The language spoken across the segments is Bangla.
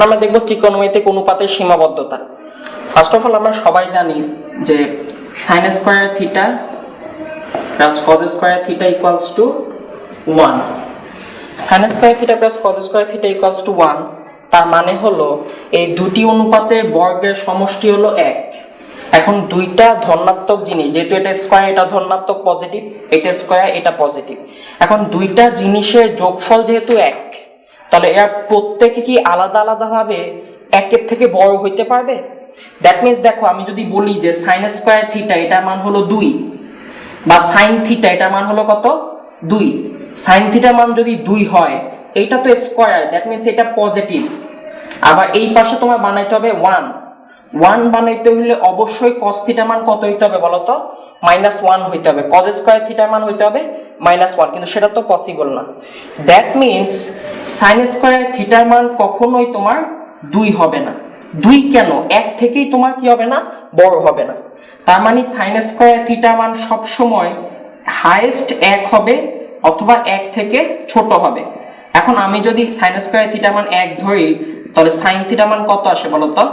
এখন আমরা দেখব ত্রিকোণমিতিক অনুপাতের সীমাবদ্ধতা। ফার্স্ট অফ অল আমরা সবাই জানি যে sine square theta plus cos square theta equals to one sine square theta plus cos square theta equals to one তার মানে হলো এই দুটি অনুপাতের বর্গের সমষ্টি হলো এক। এখন দুইটা ধনাত্মক জিনিস, যেহেতু এটা স্কোয়ার এটা ধনাত্মক পজিটিভ এটা স্কোয়ার এটা পজিটিভ এখন দুইটা জিনিসের যোগফল যেহেতু এক তাহলে এরা প্রত্যেকে কি আলাদা আলাদাভাবে একের থেকে বড় হইতে পারবে? দ্যাট মিনস দেখো, আমি যদি বলি যে সাইন স্কোয়ার থিটা এটার মান হলো দুই বা সাইন থিটা এটার মান হলো কত? দুই। সাইন থিটার মান যদি দুই হয়, এইটা তো স্কোয়ার দ্যাট মিনস এটা পজিটিভ আবার এই পাশে তোমার বানাইতে হবে ওয়ান ওয়ান বানাইতে হলে অবশ্যই কস থিটার মান কত হইতে হবে বলো তো মাইনাস ওয়ান হইতে হবে। কজ স্কোয়ার থিটার মান হইতে হবে মাইনাস ওয়ান কিন্তু সেটা তো পসিবল না। দ্যাট মিনস সাইন স্কোয়ার থিটার মান কখনোই তোমার দুই হবে না। দুই কেন? এক থেকেই তোমার কি হবে না? বড় হবে না। তার মানে সাইন স্কোয়ার থিটার মান সবসময় হাইয়েস্ট এক হবে অথবা এক থেকে ছোট হবে। এখন আমি যদি সাইন স্কোয়ার থিটার মান এক ধরি, তাহলে সাইন থিটার মান কত আসে বলো তো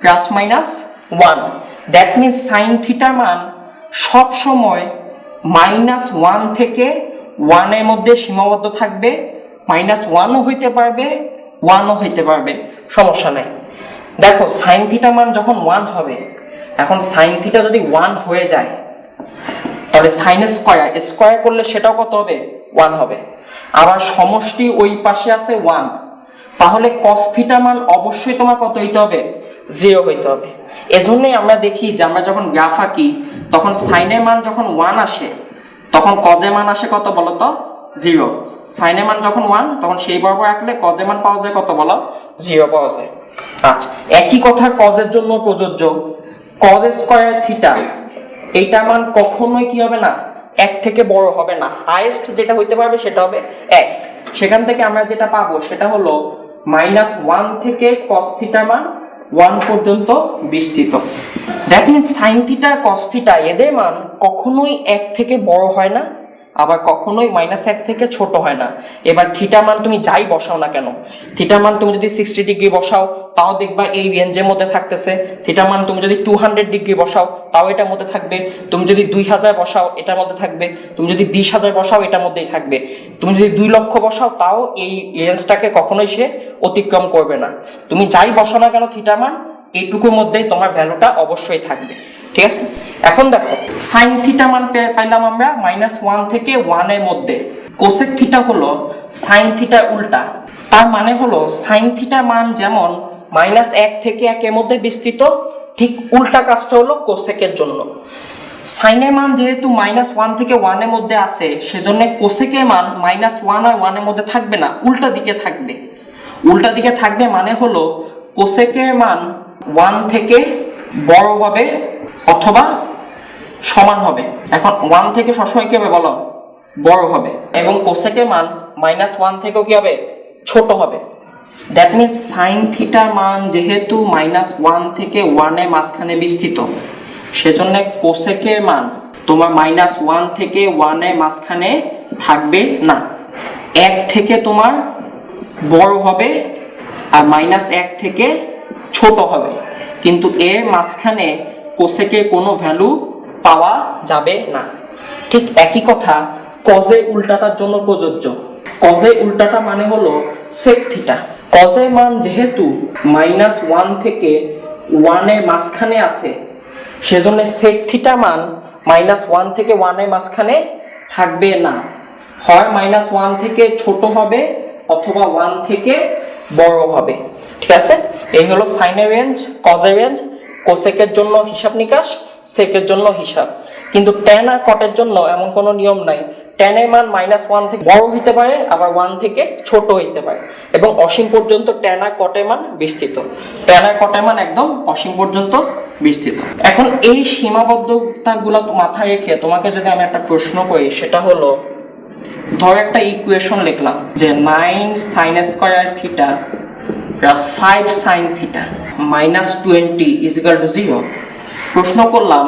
plus minus one that means sine থিটার মান সব সময় মাইনাস ওয়ান থেকে ওয়ানের মধ্যে সীমাবদ্ধ থাকবে মাইনাস ওয়ানও হইতে পারবে ওয়ানও হইতে পারবে। সমস্যা নাই। দেখো সাইন থিটা মান যখন ওয়ান হবে, এখন সাইন থিটা যদি ওয়ান হয়ে যায়, তাহলে সাইন স্কোয়ার স্কোয়ার করলে সেটাও কত হবে? ওয়ান হবে। আবার সমষ্টি ওই পাশে আছে ওয়ান তাহলে কস মান অবশ্যই তোমার কত হইতে হবে? জিরো হইতে হবে। এজন্যই আমরা দেখি যে আমরা যখন গ্রাফ আঁকি তখন সাইনের মান যখন ওয়ান আসে, তখন কজের মান আসে কত বলো তো জিরো সাইনের মান যখন ওয়ান তখন সেই বর্গ আঁকলে কজের মান পাওয়া যায় কত বলো? জিরো পাওয়া যায়। আচ্ছা একই কথা কজের জন্য প্রযোজ্য। কজ স্কোয়ার থিটা এইটার মান কখনোই কি হবে না? এক থেকে বড় হবে না। হাইয়েস্ট যেটা হইতে পারবে সেটা হবে এক। সেখান থেকে আমরা যেটা পাবো সেটা হলো মাইনাস ওয়ান থেকে কস থিটার মান ওয়ান পর্যন্ত বিস্তৃত। That means sine theta cos theta এদের মান কখনোই এক থেকে বড় হয় না, আবার কখনোই মাইনাস এক থেকে ছোট হয় না। এবার থিটা মান তুমি যাই বসাও না কেন থিটা মান তুমি যদি সিক্সটি ডিগ্রি বসাও, তাও দেখবা এই রেঞ্জের মধ্যে থাকতেছে। থিটা মান তুমি যদি টু হান্ড্রেড ডিগ্রি বসাও, তাও এটার মধ্যে থাকবে। তুমি যদি দুই হাজার বসাও, এটার মধ্যে থাকবে। তুমি যদি বিশ হাজার বসাও, এটার মধ্যেই থাকবে। তুমি যদি দুই লক্ষ বসাও, তাও এই রেঞ্জটাকে কখনোই সে অতিক্রম করবে না। তুমি যাই বসাও না কেন থিটা মান এইটুকুর মধ্যেই তোমার ভ্যালুটা অবশ্যই থাকবে। ঠিক আছে? এখন দেখো সাইন থিটা মান পাইলাম আমরা মাইনাস ওয়ান থেকে ওয়ানের মধ্যে। কোসেক থিটা হলো সাইন থিটা উল্টা। তার মানে হলো সাইন থিটা মান যেমন মাইনাস এক থেকে একের মধ্যে বিস্তৃত, ঠিক উল্টা কাজটা হলো কোসেকের জন্য। সাইনের মান যেহেতু মাইনাস ওয়ান থেকে ওয়ানের মধ্যে আছে, সেজন্য কোসেকের মান মাইনাস ওয়ান আর ওয়ানের মধ্যে থাকবে না, উল্টা দিকে থাকবে। উল্টা দিকে থাকবে মানে হলো কোসেকের মান ওয়ান থেকে বড় হবে অথবা সমান হবে। এখন ওয়ান থেকে সবসময় কি হবে বলো? বড় হবে। এবং কোসেকের মান মাইনাস ওয়ান থেকেও কি হবে? ছোট হবে। দ্যাট মিনস সাইন থিটার মান যেহেতু মাইনাস ওয়ান থেকে ওয়ানের মাঝখানে বিস্তৃত, সেজন্য কোসেকের মান তোমার মাইনাস ওয়ান থেকে ওয়ানের মাঝখানে থাকবে না। এক থেকে তোমার বড় হবে আর মাইনাস এক থেকে ছোট হবে। কিন্তু এর মাঝখানে কোসেকে কোনো ভ্যালু পাওয়া যাবে না। ঠিক একই কথা কজে উল্টাটার জন্য প্রযোজ্য কজে উল্টাটা মানে হলো সেক থিটা কজে মান যেহেতু মাইনাস ওয়ান থেকে ওয়ানের মাঝখানে আছে, সেজন্য সেক থিটা মান মাইনাস ওয়ান থেকে ওয়ানের মাঝখানে থাকবে না। হয় মাইনাস ওয়ান থেকে ছোট হবে, অথবা ওয়ান থেকে বড় হবে। ঠিক আছে? এই হলো সাইনের রেঞ্জ কজের রেঞ্জ কোসেকের জন্য হিসাব নিকাশ সেকের জন্য হিসাব। কিন্তু ট্যান আর কটের জন্য এমন কোনো নিয়ম নাই। ট্যানের মান মাইনাস ওয়ান থেকে বড় হইতে পারে, আবার ওয়ান থেকে ছোট হইতে পারে। এবং অসীম পর্যন্ত ট্যান আর কটের মান বিস্তৃত। ট্যান আর কটের মান একদম অসীম পর্যন্ত বিস্তৃত। এখন এই সীমাবদ্ধতাগুলো মাথায় রেখে তোমাকে যদি আমি একটা প্রশ্ন করি, সেটা হলো, ধর একটা ইকুয়েশন লিখলাম যে nine sine square theta plus five sine theta, minus twenty equal to zero প্রশ্ন করলাম,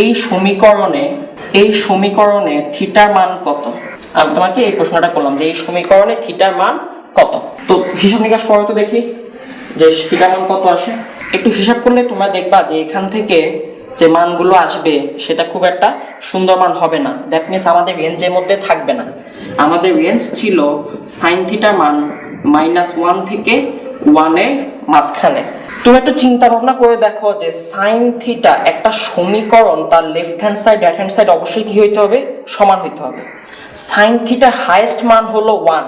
এই সমীকরণে এই সমীকরণে থিটার মান কত? আমি তোমাকে এই প্রশ্নটা করলাম যে এই সমীকরণে থিটার মান কত? তো হিসাব নিকাশ করো তো দেখি, যে থিটা মান কত আসে। একটু হিসাব করলে তোমরা দেখবা যে এখান থেকে যে মানগুলো আসবে, সেটা খুব একটা সুন্দর মান হবে না। দ্যাট মিনস আমাদের রেঞ্জের মধ্যে থাকবে না। আমাদের রেঞ্জ ছিল সাইন থিটার মান মাইনাস ওয়ান থেকে ওয়ানের মাঝখানে। তুমি একটু চিন্তা ভাবনা করে দেখো যে সাইন থিটা একটা সমীকরণ তার left hand side right hand side অবশ্যই কি হইতে হবে? সমান হইতে হবে। সাইন থিটার হাইয়েস্ট মান হলো ওয়ান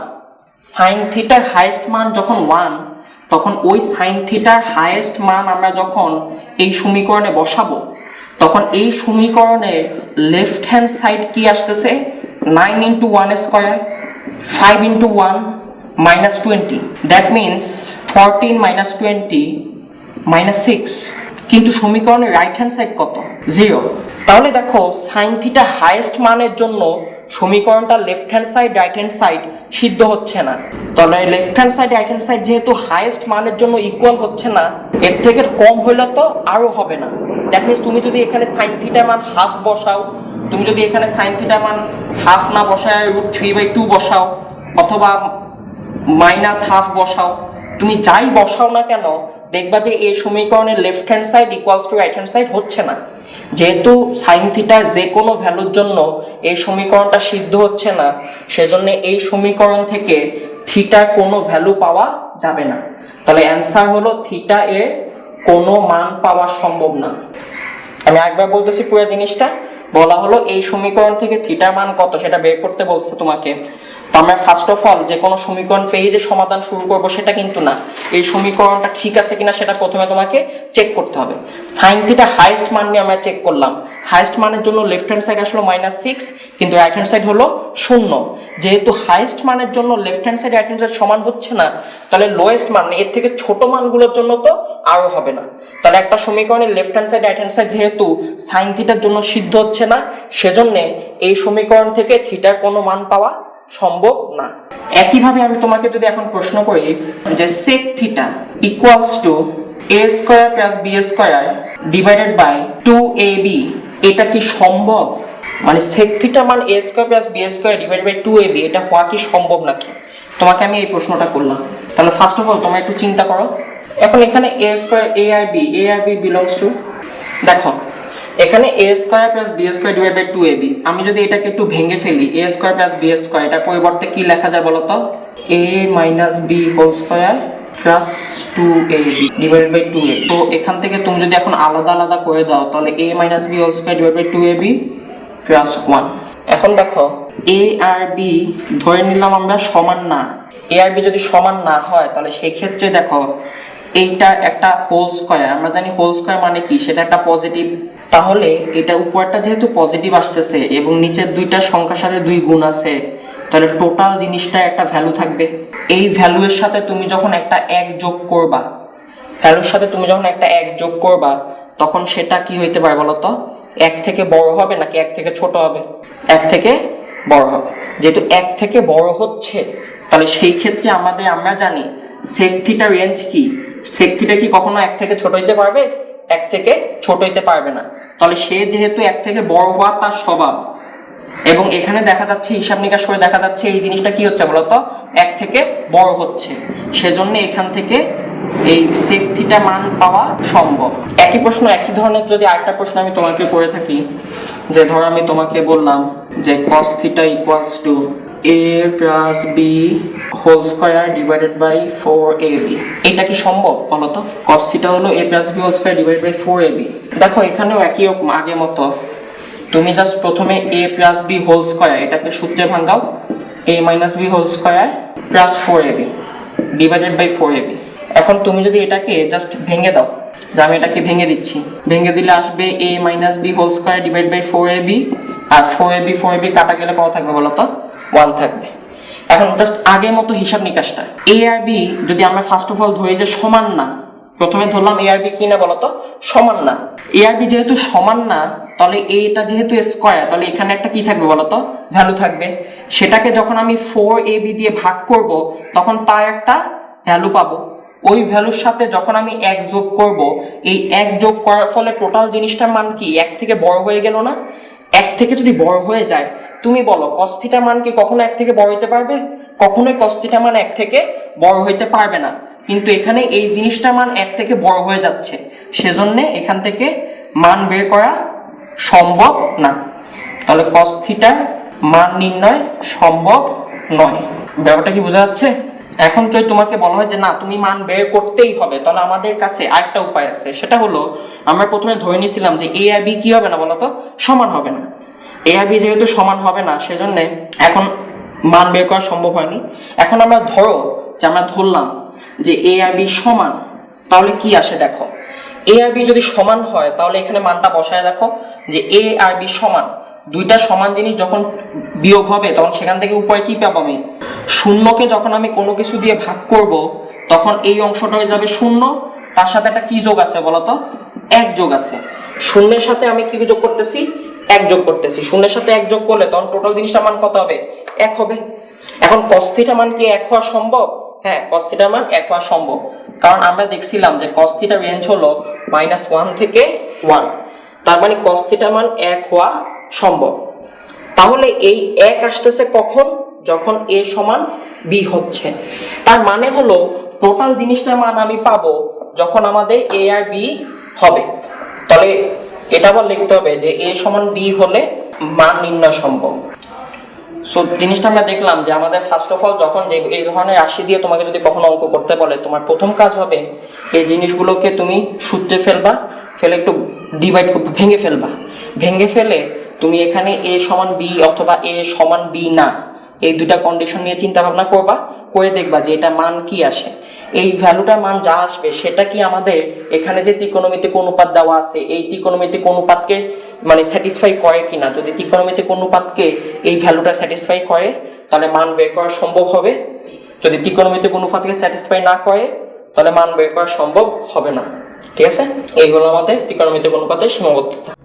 সাইন থিটার হাইয়েস্ট মান যখন ওয়ান তখন ওই সাইন থিটার হাইয়েস্ট মান আমরা যখন এই সমীকরণে বসাবো, তখন এই সমীকরণে লেফট হ্যান্ড সাইড কি আসতেছে? Nine into one square five into one minus twenty that means fourteen minus twenty minus six কিন্তু সমীকরণের রাইট হ্যান্ড সাইড কত? জিরো তাহলে দেখো সাইন থিটা হাইয়েস্ট মানের জন্য সমীকরণটা left hand side right hand side সিদ্ধ হচ্ছে না। তাহলে left hand side right hand side যেহেতু হাইয়েস্ট মানের জন্য ইকুয়াল হচ্ছে না, এর থেকে কম হইলে তো আরও হবে না। দ্যাট মিনস তুমি যদি এখানে সাইন থিটা মান হাফ বসাও, তুমি যদি এখানে সাইন থিটা মান হাফ না বসায় রুট থ্রি বাই টু বসাও, অথবা মাইনাস হাফ বসাও তুমি যাই বসাও না কেন, দেখবা যে এই সমীকরণের left hand side equals to right hand side হচ্ছে না। যেহেতু সাইন থিটার যে কোনো ভ্যালুর জন্য এই সমীকরণটা সিদ্ধ হচ্ছে না, সেজন্য এই সমীকরণ থেকে থিটার কোনো ভ্যালু পাওয়া যাবে না। তাহলে অ্যান্সার হলো থিটা এর কোনো মান পাওয়া সম্ভব না। আমি একবার বলতেছি পুরো জিনিসটা, বলা হলো এই সমীকরণ থেকে থিটার মান কত, সেটা বের করতে বলছে তোমাকে। তো আমরা ফার্স্ট অফ অল যে কোনো সমীকরণ পেয়ে যে সমাধান শুরু করব সেটা কিন্তু না। এই সমীকরণটা ঠিক আছে কিনা সেটা প্রথমে তোমাকে চেক করতে হবে। সাইন থিটা হাইয়েস্ট মান নিয়ে আমরা চেক করলাম। হাইয়েস্ট মানের জন্য লেফট হ্যান্ড সাইড আসলো মাইনাস সিক্স কিন্তু রাইট হ্যান্ড সাইড হলো শূন্য। যেহেতু হাইয়েস্ট মানের জন্য left hand side right hand side সমান হচ্ছে না, তাহলে লোয়েস্ট মান, এর থেকে ছোট মানগুলোর জন্য তো আরও হবে না। তাহলে একটা সমীকরণের left hand side right hand side যেহেতু সাইন থিটার জন্য সিদ্ধ হচ্ছে না, সেজন্যে এই সমীকরণ থেকে থিটার কোনো মান পাওয়া সম্ভব না। একইভাবে আমি তোমাকে যদি এখন প্রশ্ন করি যে sec theta equals to A square plus B square divided by two A B এটা কি সম্ভব? মানে সেক থিটা মান A square plus B square divide by two A B এটা হওয়া কি সম্ভব নাকি? তোমাকে আমি এই প্রশ্নটা করলাম। তাহলে ফার্স্ট অফ অল তোমরা একটু চিন্তা করো। এখন এখানে এ স্কোয়ার এ আর বি এ আর বি বিলংস টু দেখো এখানে A square plus B square divide by two A B আমি যদি এটাকে একটু ভেঙে ফেলি A square plus B square এটা পরিবর্তে কি লেখা যায় বলতো? A minus B whole square plus two A B divide by two A তো এখান থেকে তুমি যদি এখন আলাদা আলাদা করে দাও, তাহলে A minus B whole square divide by two A B plus one এখন দেখো এ আর বি ধরে নিলাম আমরা সমান না। এ আর বি যদি সমান না হয়, তাহলে সেই ক্ষেত্রে দেখো এইটা একটা হোল স্কয়ার আমরা জানি হোল স্কয়ার মানে কি? সেটা একটা পজিটিভ তাহলে এটা উপরটা যেহেতু পজিটিভ আসতেছে এবং নিচের দুইটা সংখ্যার সাথে দুই গুণ আছে, তাহলে টোটাল জিনিসটা একটা ভ্যালু থাকবে। এই ভ্যালুয়ের সাথে তুমি যখন একটা এক যোগ করবা ভ্যালুর সাথে তুমি যখন একটা এক যোগ করবা, তখন সেটা কি হইতে পারে বলো তো? এক থেকে বড় হবে নাকি এক থেকে ছোট হবে? এক থেকে বড় হবে। যেহেতু এক থেকে বড় হচ্ছে, তাহলে সেই ক্ষেত্রে আমাদের আমরা জানি সেক থিটা রেঞ্জ কি? সেক থিটা কি কখনো এক থেকে ছোট হইতে পারবে? এক থেকে ছোট হইতে পারবে না। তাহলে সে যেহেতু এক থেকে বড় হওয়া তার স্বভাব। এবং এখানে দেখা যাচ্ছে, হিসাব নিকাশ করে দেখা যাচ্ছে এই জিনিসটা কি হচ্ছে বলতো? এক থেকে বড় হচ্ছে। সেজন্য এখান থেকে এই সেক থিটা মান পাওয়া সম্ভব। একই প্রশ্ন, একই ধরনের যদি আরেকটা প্রশ্ন আমি তোমাকে করে থাকি, যে ধরো আমি তোমাকে বললাম যে cos theta equals to A plus B whole square divided by four A B এটা কি সম্ভব বলো তো? Cos থিটা হলো A plus B whole square divide by four A B দেখো, এখানেও একই রকম আগের মতো। তুমি জাস্ট প্রথমে A plus B whole square এটাকে সূত্রে ভাঙাও। A minus B whole square plus four A B divided by four A B এখন তুমি যদি এটাকে জাস্ট ভেঙে দাও, যে আমি এটাকে ভেঙে দিচ্ছি, ভেঙে দিলে আসবে A minus B whole square divide by four A B R four A B four A B কাটা গেলে কত থাকবে বলো তো? ওয়ান থাকবে। এখন জাস্ট আগের মতো হিসাব নিকাশটা। এ আর বি যদি আমরা ফার্স্ট অফ অল ধরি যে সমান না, প্রথমে ধরলাম এ আর বি কি না বলতো? সমান না। এ আর বি যেহেতু সমান না, তাহলে এটা যেহেতু স্কোয়ার তাহলে এখানে একটা কি থাকবে বলতো? ভ্যালু থাকবে। সেটাকে যখন আমি ফোর এ বি দিয়ে ভাগ করব, তখন তার একটা ভ্যালু পাবো। ওই ভ্যালুর সাথে যখন আমি এক যোগ করব, এই এক যোগ করার ফলে টোটাল জিনিসটার মান কি? এক থেকে বড় হয়ে গেল না? এক থেকে যদি বড় হয়ে যায় তুমি বলো কস্থিটার মান কি কখনো এক থেকে বড় হইতে পারবে? কখনোই কস্থিটা মান এক থেকে বড় হইতে পারবে না। কিন্তু এখানে এই জিনিসটা মান এক থেকে বড় হয়ে যাচ্ছে। সেজন্য এখান থেকে মান বের করা সম্ভব না। তাহলে কস থিটার মান নির্ণয় সম্ভব নয়। ব্যাপারটা কি বোঝা যাচ্ছে? এখন যদি তোমাকে বলা হয় যে, না, তুমি মান বের করতেই হবে। তাহলে আমাদের কাছে আরেকটা উপায় আছে। সেটা হলো, আমরা প্রথমে ধরে নিয়েছিলাম যে এ আর বি কি হবে না বলতো? সমান হবে না। এ আর যেহেতু সমান হবে না, সেজন্য এখন মান বের করা সম্ভব হয়নি। এখন আমরা ধরো যে আমরা ধরলাম যে এ আর বি সমান, তাহলে কি আসে দেখো? এ আর যদি সমান হয়, তাহলে এখানে মানটা বসায় দেখো যে এ আর বি সমান। দুইটা সমান জিনিস যখন বিয়োগ হবে, তখন সেখান থেকে উপরে কি পাবো আমি? শূন্যকে যখন আমি কোনো কিছু দিয়ে ভাগ করব, তখন এই অংশটা হয়ে যাবে শূন্য। তার সাথে একটা কি যোগ আছে বলতো? এক যোগ আছে। শূন্যের সাথে আমি কি যোগ করতেছি? এক যোগ করতেছি। শূন্যের সাথে এক যোগ করলে তখন টোটাল জিনিসটা মান কত হবে? এক হবে। এখন কস্তিটা মান কি এক হওয়া সম্ভব? হ্যাঁ কস্তিটার মান এক হওয়া সম্ভব। কারণ আমরা দেখছিলাম যে কস্তিটার রেঞ্জ হলো মাইনাস ওয়ান থেকে ওয়ান তার মানে কস্তিটার মান এক হওয়া সম্ভব। তাহলে এই এক আসতেছে কখন? যখন এ সমান বি হচ্ছে। তার মানে হলো টোটাল জিনিসটার মান আমি পাবো যখন আমাদের এ আর বি হবে। তাহলে এটা আবার লিখতে হবে যে এ সমান বি হলে মান নির্ণয় সম্ভব। সো জিনিসটা আমরা দেখলাম যে আমাদের ফার্স্ট অফ অল যখন যে এই ধরনের রাশি দিয়ে তোমাকে যদি কখনো অঙ্ক করতে বলে, তোমার প্রথম কাজ হবে এই জিনিসগুলোকে তুমি সূত্রে ফেলবা, ফেলে একটু ডিভাইড ভেঙে ফেলবা। ভেঙে ফেলে তুমি এখানে এ সমান বি অথবা এ সমান বি না। এই দুটা কন্ডিশন নিয়ে চিন্তা ভাবনা করবা, করে দেখবা যে এটা মান কি আসে। এই ভ্যালুটার মান যা আসবে, সেটা কি আমাদের এখানে যে ত্রিকোণমিতিক অনুপাত দেওয়া আছে, এই ত্রিকোণমিতিক অনুপাতকে মানে স্যাটিসফাই করে কিনা, যদি ত্রিকোণমিতিক অনুপাতকে এই ভ্যালুটা স্যাটিসফাই করে, তাহলে মান বের করা সম্ভব হবে। যদি ত্রিকোণমিতিক অনুপাতকে স্যাটিসফাই না করে, তাহলে মান বের করা সম্ভব হবে না। ঠিক আছে? এই হলো আমাদের ত্রিকোণমিতিক অনুপাতের সীমাবদ্ধতা।